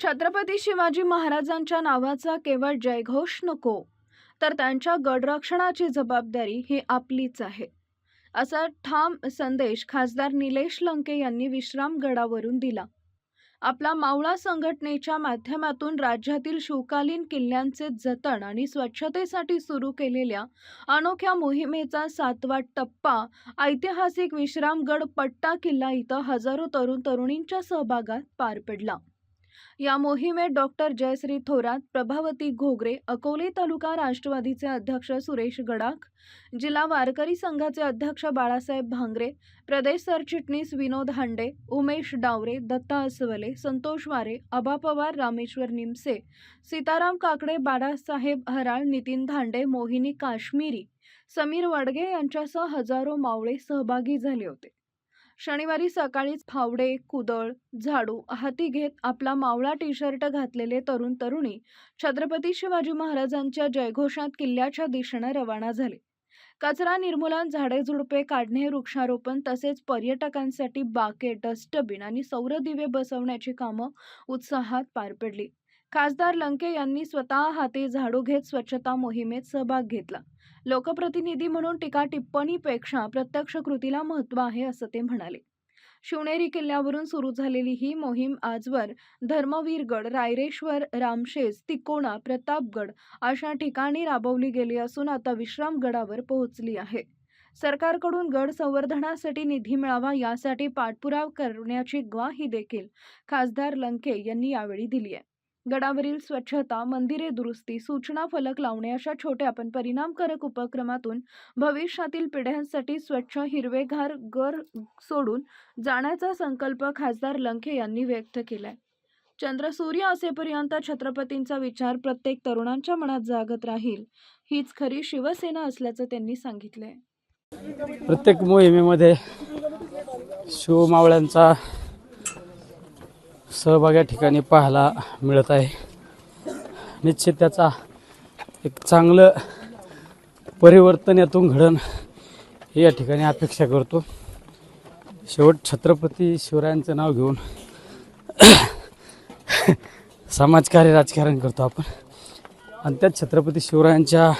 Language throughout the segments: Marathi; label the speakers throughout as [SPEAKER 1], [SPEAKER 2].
[SPEAKER 1] छत्रपती शिवाजी महाराजांच्या नावाचा केवळ जयघोष नको तर त्यांच्या गडरक्षणाची जबाबदारी ही आपलीच आहे. असा ठाम संदेश खासदार निलेश लंके यांनी विश्रामगडावरून दिला. आपला मावळा संघटनेच्या माध्यमातून राज्यातील शिवकालीन किल्ल्यांचे जतन आणि स्वच्छतेसाठी सुरू केलेल्या अनोख्या मोहिमेचा सातवा टप्पा ऐतिहासिक विश्रामगड पट्टा किल्ला इथं हजारो तरुण तरुणींच्या सहभागात पार पडला. या मोहिमेत डॉक्टर जयश्री थोरात प्रभावती घोगरे अकोले तालुका राष्ट्रवादीचे अध्यक्ष सुरेश गडाख जिल्हा वारकरी संघाचे अध्यक्ष बाळासाहेब भांगरे प्रदेश सरचिटणीस विनोद हांडे उमेश डावरे दत्ता अस्वले संतोष वारे अबा पवार रामेश्वर निमसे सीताराम काकडे बाळासाहेब हराळ नितीन धांडे मोहिनी काश्मीरी समीर वडगे यांच्यासह हजारो मावळे सहभागी झाले होते. शनिवारी सकाळीच फावडे कुदळ झाडू हाती घेत आपला मावळा टी शर्ट घातलेले तरुण तरुणी छत्रपती शिवाजी महाराजांच्या जयघोषात किल्ल्याच्या दिशेनं रवाना झाले. कचरा निर्मूलन झाडे झुडपे काढणे वृक्षारोपण तसेच पर्यटकांसाठी बाके डस्टबिन आणि सौर दिवे बसवण्याची कामं उत्साहात पार पडली. खासदार लंके यांनी स्वतः हाती झाडू घेत स्वच्छता मोहिमेत सहभाग घेतला. लोकप्रतिनिधी म्हणून टीका टिप्पणीपेक्षा प्रत्यक्ष कृतीला महत्त्व आहे असं ते म्हणाले. शिवनेरी किल्ल्यावरून सुरू झालेली ही मोहीम आजवर धर्मवीरगड रायरेश्वर रामशेज तिकोणा प्रतापगड अशा ठिकाणी राबवली गेली असून आता विश्रामगडावर पोहोचली आहे. सरकारकडून गड संवर्धनासाठी निधी मिळावा यासाठी पाठपुरावा करण्याची ग्वाही देखील खासदार लंके यांनी यावेळी दिली आहे. गडावरील स्वच्छता मंदिरे दुरुस्ती सूचना फलक लावणे अशा छोट्या पण परिणामकारक उपक्रमातून भविष्यातील पिढ्यांसाठी स्वच्छ हिरवेगार घर सोडून जाण्याचा संकल्प खासदार लंके यांनी व्यक्त केलाय. चंद्रसूर्य असेपर्यंत छत्रपतींचा विचार प्रत्येक तरुणांच्या मनात जागत राहील हीच खरी शिवसेना असल्याचं त्यांनी सांगितलंय.
[SPEAKER 2] प्रत्येक मोहिमेमध्ये शिवमावळ्यांचा सहभाग या ठिकाणी पाहायला मिळत आहे. निश्चित त्याचा एक चांगलं परिवर्तन यातून घडण हे या ठिकाणी अपेक्षा करतो. शेवट छत्रपती शिवरायांचं नाव घेऊन समाजकार्य राजकारण करतो आपण. आणि त्यात छत्रपती शिवरायांच्या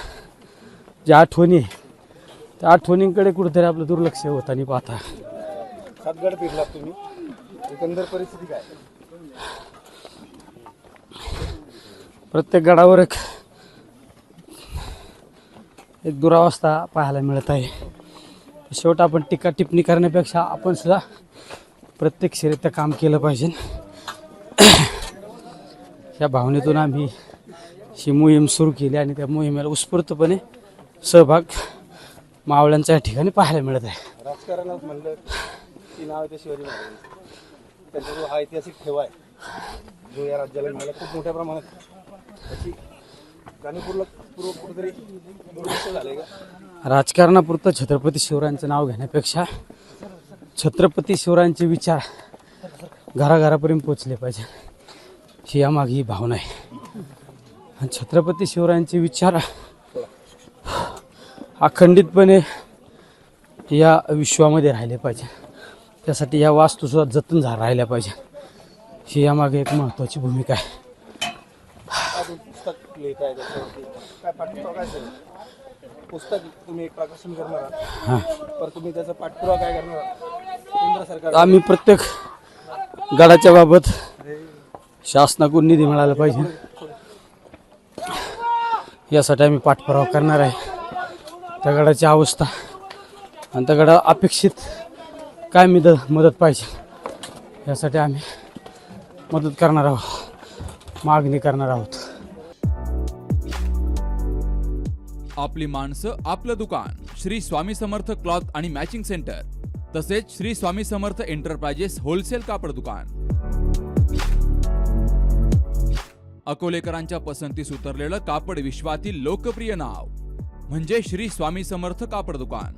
[SPEAKER 2] ज्या आठवणी त्या आठवणींकडे कुठेतरी आपलं दुर्लक्ष होताना पाहता.
[SPEAKER 3] सातगड फिरला तुम्ही. एकंदर परिस्थिती काय?
[SPEAKER 2] प्रत्येक गडावर एक एक दुरावस्था पाहायला मिळत आहे. शेवट आपण टीका टिप्पणी करण्यापेक्षा आपण सुद्धा प्रत्यक्षरित्या काम केलं पाहिजे. या भावनेतून आम्ही ही मोहीम सुरू केली आणि त्या मोहिमेला उत्स्फूर्तपणे सहभाग मावळ्यांच्या या ठिकाणी पाहायला मिळत आहे.
[SPEAKER 3] राजकारणात जो हा ऐतिहासिक ठेवा आहे. जो या राज्याला मिळाला खूप मोठ्या प्रमाणात. त्याची जाणीवपूर्वक पूर्व कुठेतरी दुर्लक्ष झालंय का?
[SPEAKER 2] राजकारणापुरतं छत्रपती शिवरायांचं नाव घेण्यापेक्षा छत्रपती शिवरायांचे विचार घराघरापर्यंत पोचले पाहिजे. ही यामागे ही भावना आहे. आणि छत्रपती शिवरायांचे विचार अखंडितपणे या विश्वामध्ये राहिले पाहिजे. त्यासाठी या वास्तूसुद्धा जतन झा राहिल्या पाहिजे. ही यामागे एक महत्त्वाची भूमिका आहे.
[SPEAKER 3] अजून पुस्तक लिहित आहे त्याच्यावरती काय पाठपुरावा काय असेल पुस्तक तुम्ही एक प्रकाशन करणार आहात. तर तुम्ही त्याचा पाठपुरावा काय करणार आहात? केंद्र सरकार
[SPEAKER 2] आम्ही प्रत्येक गडाच्या बाबत शासनाकडून निधी मिळाला पाहिजे. यासाठी आम्ही पाठपुरावा करणार आहे. त्या गडाची अवस्था आणि त्या गडा अपेक्षित काय मी मदत पाहिजे. यासाठी आम्ही मदत करणार आहोत. मागणी करणार आहोत.
[SPEAKER 4] आपली माणसं आपलं दुकान श्री स्वामी समर्थ क्लॉथ आणि मॅचिंग सेंटर तसेच श्री स्वामी समर्थ एंटरप्राइजेस होलसेल कापड दुकान. अकोलेकरांच्या पसंतीस उतरलेलं कापड विश्वातील लोकप्रिय नाव म्हणजे श्री स्वामी समर्थ कापड दुकान.